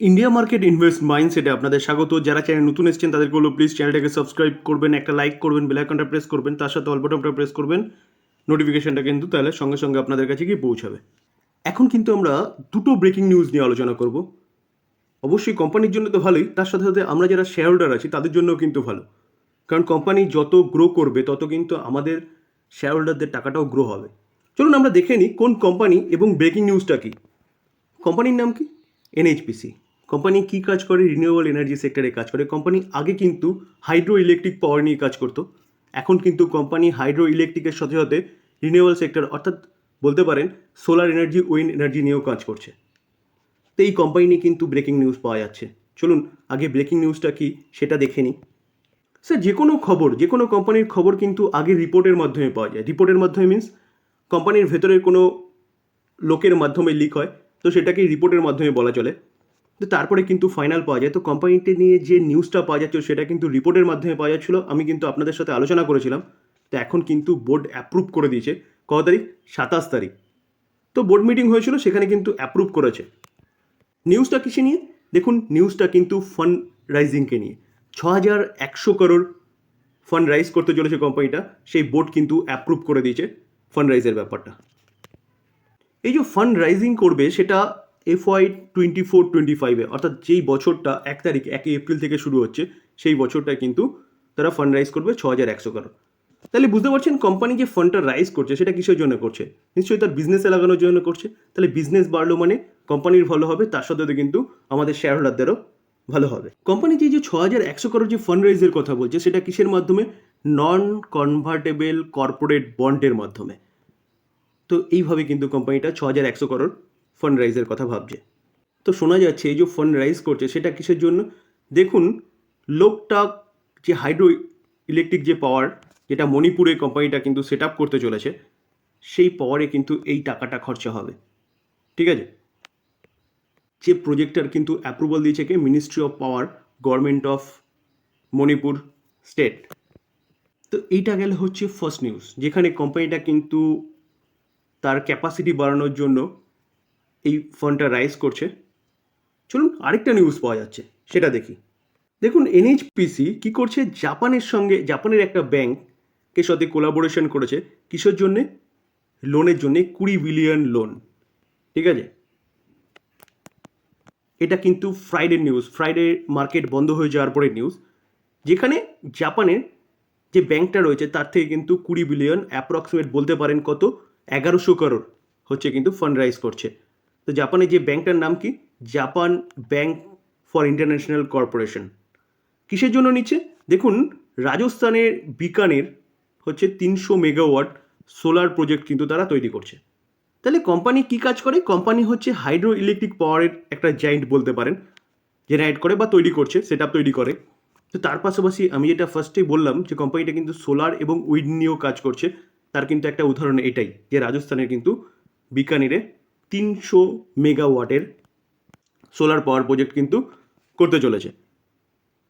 India market invest মাইন্ডসেটে আপনাদের স্বাগত। যারা চ্যানেল নতুন এসেছেন, তাদেরকে বলব প্লিজ চ্যানেলটাকে সাবস্ক্রাইব করবেন, একটা লাইক করবেন বেল আইকনটা প্রেস করবেন, তার সাথে অল বাটনটা প্রেস করবেন। নোটিফিকেশনটা কিন্তু তাহলে সঙ্গে সঙ্গে আপনাদের কাছে গিয়ে পৌঁছাবে। এখন কিন্তু আমরা দুটো ব্রেকিং নিউজ নিয়ে আলোচনা করব। অবশ্যই কোম্পানির জন্য তো ভালোই, তার সাথে সাথে আমরা যারা শেয়ার হোল্ডার আছি, তাদের জন্যও কিন্তু ভালো। কারণ কোম্পানি যত গ্রো করবে, তত কিন্তু আমাদের শেয়ার হোল্ডারদের টাকাটাও গ্রো হবে। চলুন আমরা দেখে নিই কোন কোম্পানি এবং ব্রেকিং নিউজটা কী। কোম্পানির নাম কি? এনএইচপিসি কোম্পানি কী কাজ করে? রিনিউয়েবল এনার্জি সেক্টরে কাজ করে। কোম্পানি আগে কিন্তু হাইড্রো ইলেকট্রিক পাওয়ার নিয়ে কাজ করতো। এখন কিন্তু কোম্পানি হাইড্রো ইলেকট্রিকের সাথে সাথে রিনিউয়েবল সেক্টর অর্থাৎ বলতে পারেন সোলার এনার্জি উইন্ড এনার্জি নিয়েও কাজ করছে। তো এই কোম্পানি নিয়ে কিন্তু ব্রেকিং নিউজ পাওয়া যাচ্ছে। চলুন, আগে ব্রেকিং নিউজটা কি সেটা দেখে নিই। স্যার যে কোনো খবর, যে কোনো কোম্পানির খবর কিন্তু আগে রিপোর্টের মাধ্যমে পাওয়া যায়। রিপোর্টের মাধ্যমে মিন্স কোম্পানির ভেতরের কোনো লোকের মাধ্যমে লিক হয়, তো সেটাকে রিপোর্টের মাধ্যমে বলা চলে। তো তারপরে কিন্তু ফাইনাল পাওয়া যায়। তো কোম্পানিটি নিয়ে যে নিউজটা পাওয়া যাচ্ছে সেটা কিন্তু রিপোর্টের মাধ্যমে পাওয়া যাচ্ছিল। আমি কিন্তু আপনাদের সাথে আলোচনা করেছিলাম। তো এখন কিন্তু বোর্ড অ্যাপ্রুভ করে দিয়েছে। কত তারিখ? সাতাশ তারিখ। তো বোর্ড মিটিং হয়েছিল, সেখানে কিন্তু অ্যাপ্রুভ করেছে। নিউজটা কিসে নিয়ে? দেখুন নিউজটা কিন্তু ফান্ড রাইজিংকে নিয়ে। ছ হাজার একশো করোড় ফান্ড রাইজ করতে চলেছে কোম্পানিটা সেই বোর্ড কিন্তু অ্যাপ্রুভ করে দিয়েছে ফান্ড রাইজের ব্যাপারটা। এই যে ফান্ড রাইজিং করবে, সেটা এফওয়াই টোয়েন্টি ফোর টোয়েন্টি ফাইভে অর্থাৎ যেই বছরটা, এক তারিখ, এক এপ্রিল থেকে শুরু হচ্ছে, সেই বছরটা কিন্তু তারা ফান্ড রাইজ করবে ছ হাজার একশো করোড় তাহলে বুঝতে পারছেন কোম্পানি যে ফান্ডটা রাইজ করছে, সেটা কিসের জন্য করছে? নিশ্চয়ই তার বিজনেসে লাগানোর জন্য করছে। তাহলে বিজনেস বাড়লো মানে কোম্পানির ভালো হবে, তার সাথে কিন্তু আমাদের শেয়ার হোল্ডারদেরও ভালো হবে। কোম্পানি যে যে ছ হাজার একশো করোড় যে ফান্ড রাইজের কথা বলছে, সেটা কিসের মাধ্যমে? নন কনভার্টেবল কর্পোরেট বন্ডের মাধ্যমে। তো এইভাবে কিন্তু কোম্পানিটা ছ হাজার একশো করোড় ফান্ড রাইজের কথা ভাবছে। তো শোনা যাচ্ছে, এই যে ফান্ড রাইজ করছে, সেটা কিসের জন্য? দেখুন, লোকটা যে হাইড্রো ইলেকট্রিক যে পাওয়ার যেটা মণিপুরে কোম্পানিটা কিন্তু সেট আপ করতে চলেছে, সেই পাওয়ারে কিন্তু এই টাকাটা খরচা হবে। ঠিক আছে? যে প্রজেক্টটার কিন্তু অ্যাপ্রুভাল দিয়েছে কে? Ministry of power government of Manipur state তো এইটা গেলে হচ্ছে ফার্স্ট নিউজ যেখানে কোম্পানিটা কিন্তু তার ক্যাপাসিটি বাড়ানোর জন্য এই ফান্ডটা রাইজ করছে। চলুন আরেকটা নিউজ পাওয়া যাচ্ছে, সেটা দেখি। দেখুন এনএইচপিসি কি করছে? জাপানের সঙ্গে, জাপানের একটা ব্যাংকের সাথে কোলাবোরেশন করেছে, কিসের জন্যে? লোনের জন্যে কুড়ি বিলিয়ন লোন ঠিক আছে? এটা কিন্তু ফ্রাইডে নিউজ ফ্রাইডে মার্কেট বন্ধ হয়ে যাওয়ার পরে নিউজ যেখানে জাপানের যে ব্যাংকটা রয়েছে, তার থেকে কিন্তু কুড়ি বিলিয়ন অ্যাপ্রক্সিমেট বলতে পারেন কত? এগারোশো করোড় হচ্ছে কিন্তু ফান্ড রাইজ করছে। তো জাপানের যে ব্যাংকটার নাম কি? Japan bank for international corporation. কিসের জন্য নিচ্ছে? দেখুন, রাজস্থানের বিকানের হচ্ছে তিনশো মেগাওয়াট সোলার প্রজেক্ট কিন্তু তারা তৈরি করছে। তাহলে কোম্পানি কি কাজ করে? কোম্পানি হচ্ছে হাইড্রো ইলেকট্রিক পাওয়ারের একটা জায়েন্ট বলতে পারেন, জেনারেট করে বা তৈরি করছে সেট তৈরি করে। তো তার পাশাপাশি আমি যেটা ফার্স্টেই বললাম যে কোম্পানিটা কিন্তু সোলার এবং উইন্ড নিয়েও কাজ করছে, তার কিন্তু একটা উদাহরণ এটাই যে রাজস্থানের কিন্তু বিকানিরে তিনশো মেগাওয়াটের সোলার পাওয়ার প্রজেক্ট কিন্তু করতে চলেছে।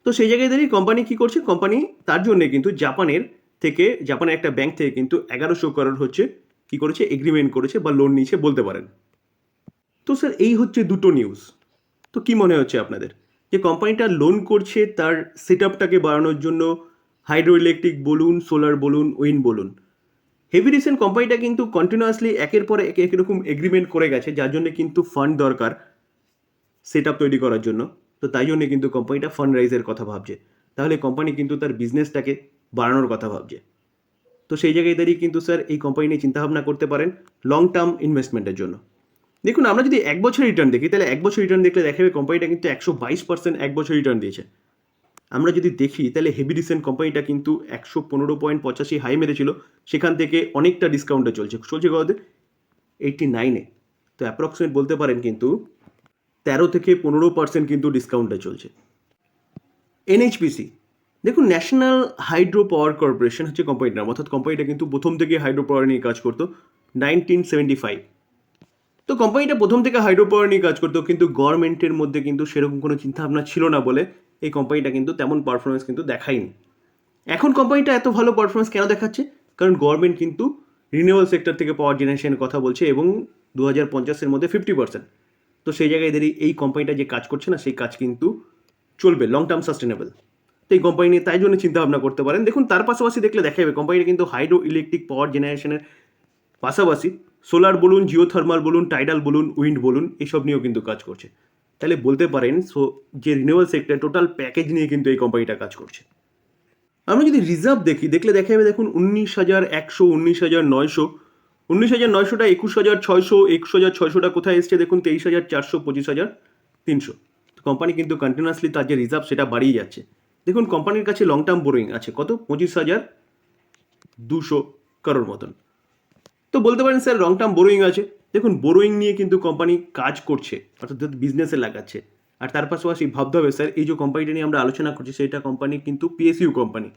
তো সেই জায়গায় দাঁড়িয়ে কোম্পানি কী করছে? কোম্পানি তার জন্যে কিন্তু জাপানের থেকে, জাপানের একটা ব্যাংক থেকে কিন্তু এগারোশো করোড় হচ্ছে কী করেছে? এগ্রিমেন্ট করেছে বা লোন নিয়েছে বলতে পারেন। তো স্যার এই হচ্ছে দুটো নিউজ তো কি মনে হচ্ছে আপনাদের? যে কোম্পানিটা লোন করছে তার সেট আপটাকে বাড়ানোর জন্য হাইড্রো ইলেকট্রিক বলুন সোলার বলুন উইন্ড বলুন হেভি রিসেন্ট কোম্পানিটা কিন্তু কন্টিনিউয়াসলি একের পর এক এরকম এগ্রিমেন্ট করে গেছে, যার জন্য কিন্তু ফান্ড দরকার সেট আপ তৈরি করার জন্য। তো তাই জন্য কিন্তু কোম্পানিটা ফান্ড রাইজের কথা ভাবছে। তাহলে কোম্পানি কিন্তু তার বিজনেসটাকে বাড়ানোর কথা ভাবছে। তো সেই জায়গায় দাঁড়িয়ে কিন্তু স্যার এই কোম্পানি নিয়ে চিন্তাভাবনা করতে পারেন লং টার্ম ইনভেস্টমেন্টের জন্য। দেখুন, আমরা যদি এক বছর রিটার্ন দেখি, তাহলে এক বছর রিটার্ন দেখলে দেখা যাবে কোম্পানিটা কিন্তু একশো বাইশ পার্সেন্ট এক বছর রিটার্ন দিয়েছে। আমরা যদি দেখি, তাহলে হেভি রিসেন্ট কোম্পানিটা কিন্তু একশো পনেরো পয়েন্ট পঁচাশি হাই মেরেছিল। সেখান থেকে অনেকটা ডিসকাউন্টে চলছে। চলছে কত? এইটটি নাইনে তো অ্যাপ্রক্সিমেট বলতে পারেন কিন্তু তেরো থেকে পনেরো পার্সেন্ট কিন্তু ডিসকাউন্টে চলছে। এনএইচপিসি দেখুন ন্যাশনাল হাইড্রো পাওয়ার কর্পোরেশন হচ্ছে কোম্পানির নাম অর্থাৎ কোম্পানিটা কিন্তু প্রথম থেকে হাইড্রো পাওয়ার নিয়ে কাজ করতো নাইনটিন সেভেন্টি ফাইভ তো কোম্পানিটা প্রথম থেকে হাইড্রো পাওয়ার নিয়ে কাজ করতো, কিন্তু গভর্নমেন্টের মধ্যে কিন্তু সেরকম কোনো চিন্তাভাবনা ছিল না বলে এই কোম্পানিটা কিন্তু তেমন পারফরমেন্স কিন্তু দেখায়নি। এখন কোম্পানিটা এত ভালো পারফরমেন্স কেন দেখাচ্ছে? কারণ গভর্নমেন্ট কিন্তু রিনিউয়াল সেক্টর থেকে পাওয়ার জেনারেশনের কথা বলছে এবং দু হাজার পঞ্চাশের মধ্যে ফিফটি পার্সেন্ট তো সেই জায়গায় এদের এই- কোম্পানিটা যে কাজ করছে না, সেই কাজ কিন্তু চলবে লং টার্ম সাস্টেনেবল তো এই কোম্পানি নিয়ে তাই জন্য চিন্তা ভাবনা করতে পারেন। দেখুন, তার পাশাপাশি দেখলে দেখা যাবে কোম্পানিটা কিন্তু হাইড্রো ইলেকট্রিক পাওয়ার জেনারেশনের পাশাপাশি সোলার বলুন জিওথার্মাল বলুন টাইডাল বলুন উইন্ড বলুন, এসব নিয়েও কিন্তু কাজ করছে। তাহলে বলতে পারেন সো যে রিনিউয়াল সেক্টর টোটাল প্যাকেজ নিয়ে কিন্তু এই কোম্পানিটা কাজ করছে। আমরা যদি রিজার্ভ দেখি, দেখলে দেখা যাবে, দেখুন উনিশ হাজার একশো, উনিশ হাজার নয়শো। উনিশ হাজার নয়শোটা, একুশ হাজার ছয়শো, একুশ হাজার ছয়শোটা কোথায় এসছে দেখুন, তেইশ হাজার চারশো, পঁচিশ হাজার তিনশো। তো কোম্পানি কিন্তু কন্টিনিউয়াসলি তার যে রিজার্ভ সেটা বাড়িয়ে যাচ্ছে। দেখুন কোম্পানির কাছে লং টার্ম বোরোয়িং আছে, কত? পঁচিশ হাজার দুশো কারোর মতন। তো বলতে পারেন, স্যার লং টার্ম বোরোয়িং আছে। দেখুন বোরোয়িং নিয়ে কিন্তু কোম্পানি কাজ করছে, অর্থাৎ বিজনেসে লাগাচ্ছে। আর তার পাশাপাশি ভাবতে হবে স্যার এই যে কোম্পানিটা নিয়ে আমরা আলোচনা করছি, সেটা কোম্পানি কিন্তু PSU company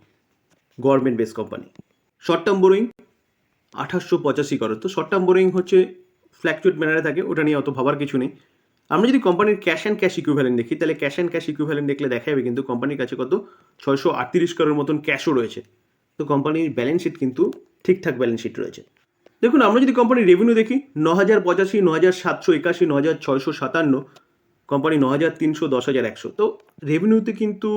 government base company short term borrowing আঠাশশো পঁচাশি করো। তো শর্ট টার্ম বোরোয়িং হচ্ছে ফ্ল্যাকচুয়েট ম্যানারে থাকে, ওটা নিয়ে অত ভাবার কিছু নেই। আমরা যদি কোম্পানির ক্যাশ অ্যান্ড ক্যাশ ইকুইভ্যালেন্ট দেখি, তাহলে ক্যাশ অ্যান্ড ক্যাশ ইকুইভ্যালেন্ট দেখলে দেখা যাবে কিন্তু কোম্পানির কাছে কত? ছয়শো আটত্রিশ করোর মতন ক্যাশও রয়েছে। তো কোম্পানির ব্যালেন্স শিট কিন্তু ঠিকঠাক ব্যালেন্স শিট রয়েছে। দেখুন, আমরা যদি কোম্পানির রেভিনিউ দেখি ন হাজার পঁচাশি ন হাজার সাতশো একাশি ন হাজার ছয়শো সাতান্ন কোম্পানি ন হাজার তিনশো, দশ হাজার একশো। তো রেভিনিউতে কিন্তু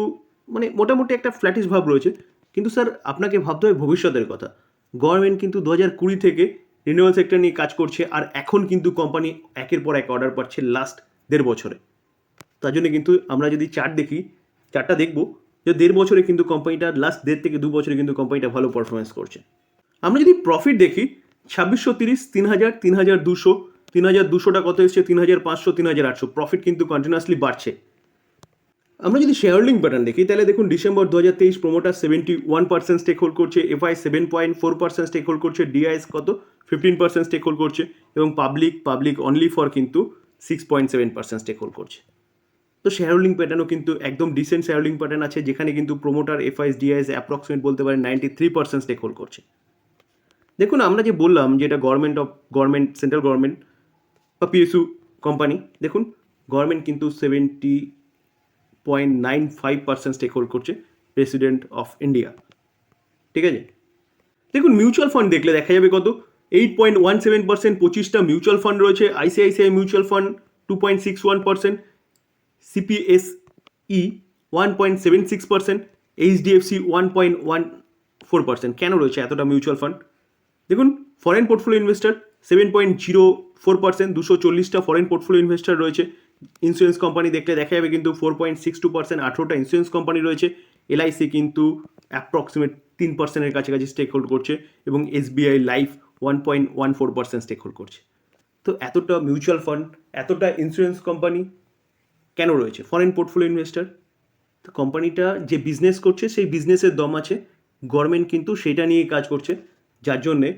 মানে মোটামুটি একটা ফ্ল্যাটিস ভাব রয়েছে। কিন্তু স্যার আপনাকে ভাবতে হবে ভবিষ্যতের কথা। গভর্নমেন্ট কিন্তু দু হাজার কুড়ি থেকে রিনিউয়াল সেক্টর নিয়ে কাজ করছে, আর এখন কিন্তু কোম্পানি একের পর এক অর্ডার পাচ্ছে লাস্ট দেড় বছরে। তার জন্য কিন্তু আমরা যদি চার্ট দেখি চারটা দেখব, যে দেড় বছরে কিন্তু কোম্পানিটা লাস্ট দেড় থেকে দু বছরে কিন্তু কোম্পানিটা ভালো পারফরমেন্স করছে। আমরা যদি প্রফিট দেখি ছাব্বিশশো তিরিশ তিন হাজার তিন হাজার দুশো তিন হাজার দুশোটা কত এসছে? তিন হাজার পাঁচশো তিন হাজার আটশো। প্রফিট কিন্তু কন্টিনিউয়াসলি বাড়ছে। আমরা যদি শেয়ার হোল্ডিং প্যাটার্ন দেখি, তাহলে দেখুন ডিসেম্বর দু হাজার তেইশ promoter seventy one percent stake hold করছে FI seven point four percent stake hold করছে ডিআইএস কত? ফিফটিন পার্সেন্ট স্টেক হোল্ড করছে এবং পাবলিক পাবলিক অনলি ফর কিন্তু six point seven percent stake hold করছে। তো শেয়ার হোল্ডিং প্যাটার্নও কিন্তু একদম ডিসেন্ট শেয়ার হোল্ডিং প্যাটার্ন আছে, যেখানে কিন্তু প্রোমোটার এফআইএস ডিআইএস অ্যাপ্রক্সিমেট বলতে পারেন ninety three percent stake hold করছে। দেখুন, আমরা যে বললাম যে এটা government of government central government বা পিএসইউ কোম্পানি দেখুন গভর্নমেন্ট কিন্তু seventy point nine five percent stake hold করছে প্রেসিডেন্ট অফ ইন্ডিয়া ঠিক আছে? দেখুন মিউচুয়াল ফান্ড দেখলে দেখা যাবে কত? Eight point one seven percent পঁচিশটা মিউচুয়াল ফান্ড রয়েছে ICICI mutual fund two point six one percent CPSE one point seven six percent HDFC one point one four percent কেন রয়েছে এতটা মিউচুয়াল ফান্ড দেখুন foreign portfolio investor seven point zero four percent দুশো চল্লিশটা foreign portfolio investor রয়েছে। Insurance company দেখলে দেখা যাবে কিন্তু four point six two percent আঠেরোটা ইন্স্যুরেন্স কোম্পানি রয়েছে। এলআইসি কিন্তু অ্যাপ্রক্সিমেট তিন পার্সেন্টের কাছাকাছি স্টেক হোল্ড করছে এবং SBI life one point one four percent stake hold করছে। তো এতটা মিউচুয়াল ফান্ড এতটা ইন্স্যুরেন্স কোম্পানি কেন রয়েছে? ফরেন পোর্টফোলিও ইনভেস্টার তো কোম্পানিটা যে বিজনেস করছে, সেই বিজনেসের দম আছে। গভর্নমেন্ট কিন্তু সেটা নিয়ে কাজ করছে। যার জন্যে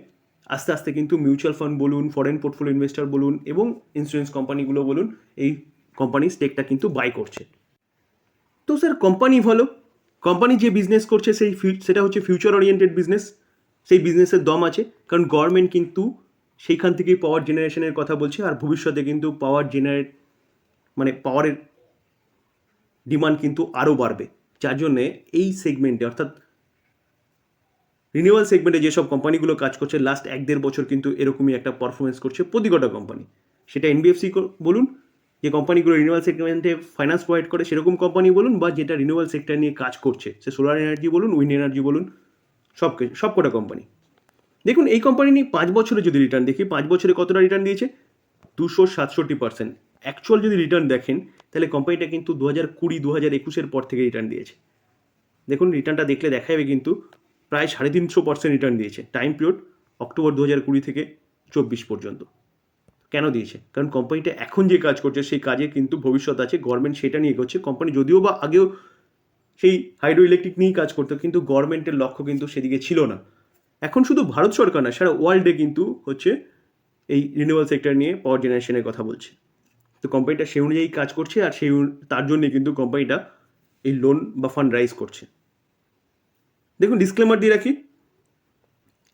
আস্তে আস্তে কিন্তু মিউচুয়াল ফান্ড বলুন ফরেন পোর্টফোলিও ইনভেস্টার বলুন এবং ইন্স্যুরেন্স কোম্পানিগুলো বলুন, এই কোম্পানির স্টেকটা কিন্তু বাই করছে। তো স্যার কোম্পানি ভালো। কোম্পানি যে বিজনেস করছে সেই সেটা হচ্ছে ফিউচার ওরিয়েন্টেড বিজনেস সেই বিজনেসের দম আছে, কারণ গভর্নমেন্ট কিন্তু সেইখান থেকেই পাওয়ার জেনারেশনের কথা বলছে আর ভবিষ্যতে কিন্তু পাওয়ার জেনারেট মানে পাওয়ারের ডিমান্ড কিন্তু আরও বাড়বে। যার জন্যে এই সেগমেন্টে অর্থাৎ রিনিউয়াল সেগমেন্টে যেসব কোম্পানিগুলো কাজ করছে লাস্ট এক দেড় বছর কিন্তু এরকমই একটা পারফরমেন্স করছে প্রতিকটা কোম্পানি। সেটা এনবিএফসি বলুন, যে কোম্পানিগুলো রিনিউয়াল সেগমেন্টে ফাইন্যান্স প্রোভাইড করে, সেরকম কোম্পানি বলুন, বা যেটা রিনিউয়াল সেক্টর নিয়ে কাজ করছে, সে সোলার এনার্জি বলুন উইন্ড এনার্জি বলুন, সব সব কটা কোম্পানি। দেখুন, এই কোম্পানি নিয়ে পাঁচ বছরে যদি রিটার্ন দেখি, পাঁচ বছরে কতটা রিটার্ন দিয়েছে? দুশো সাতষট্টি পার্সেন্ট অ্যাকচুয়াল যদি রিটার্ন দেখেন, তাহলে কোম্পানিটা কিন্তু দু হাজার কুড়ি দু হাজার একুশের পর থেকে রিটার্ন দিয়েছে। দেখুন রিটার্নটা দেখলে দেখা যাবে কিন্তু প্রায় সাড়ে তিনশো পার্সেন্ট রিটার্ন দিয়েছে। টাইম পিরিয়ড অক্টোবর দু হাজার কুড়ি থেকে চব্বিশ পর্যন্ত। কেন দিয়েছে? কারণ কোম্পানিটা এখন যে কাজ করছে, সেই কাজে কিন্তু ভবিষ্যৎ আছে। গভর্নমেন্ট সেটা নিয়ে করছে কোম্পানি যদিও বা আগেও সেই হাইড্রো ইলেকট্রিক নিয়েই কাজ করতো, কিন্তু গভর্নমেন্টের লক্ষ্য কিন্তু সেদিকে ছিল না। এখন শুধু ভারত সরকার না, সারা ওয়ার্ল্ডে কিন্তু হচ্ছে এই রিনিউয়াল সেক্টর নিয়ে পাওয়ার জেনারেশনের কথা বলছে। তো কোম্পানিটা সেই অনুযায়ী কাজ করছে আর সেই তার জন্যে কিন্তু কোম্পানিটা এই লোন বা ফান্ড রাইজ করছে। দেখুন ডিসক্লেমার দিয়ে রাখি,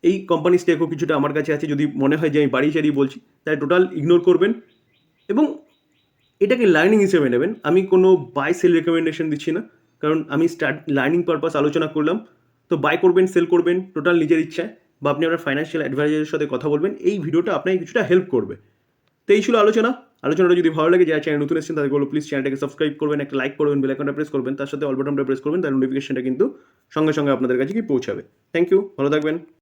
এই কোম্পানি স্টেকও কিছুটা আমার কাছে আছে, যদি মনে হয় যে আমি বাড়ি চাড়িয়ে বলছি তাই টোটাল ইগনোর করবেন এবং এটাকে লার্নিং হিসেবে নেবেন। আমি কোনো বাই সেল রেকমেন্ডেশন দিচ্ছি না, কারণ আমি স্টার্ট লার্নিং পারপাস আলোচনা করলাম। তো বাই করবেন সেল করবেন টোটাল নিজের ইচ্ছায় বা আপনি আপনার ফাইন্যান্সিয়াল অ্যাডভাইজারের সাথে কথা বলবেন, এই ভিডিওটা আপনাকে কিছুটা হেল্প করবে। তো এই ছিল আলোচনা। আলোচনাটা যদি ভালো লাগে যায় চ্যানেল নতুন এসেছেন তাদের বলো প্লিজ চ্যানেলটাকে সাবস্ক্রাইব করবেন, একটা লাইক করবেন বেল আইকনটা প্রেস করবেন, তার সাথে অল বাটনটা প্রেস করবেন, তার নোটিফিকেশনটা কিন্তু সঙ্গে সঙ্গে আপনাদের কাছে কি পৌঁছাবে। থ্যাংক ইউ ভালো থাকবেন।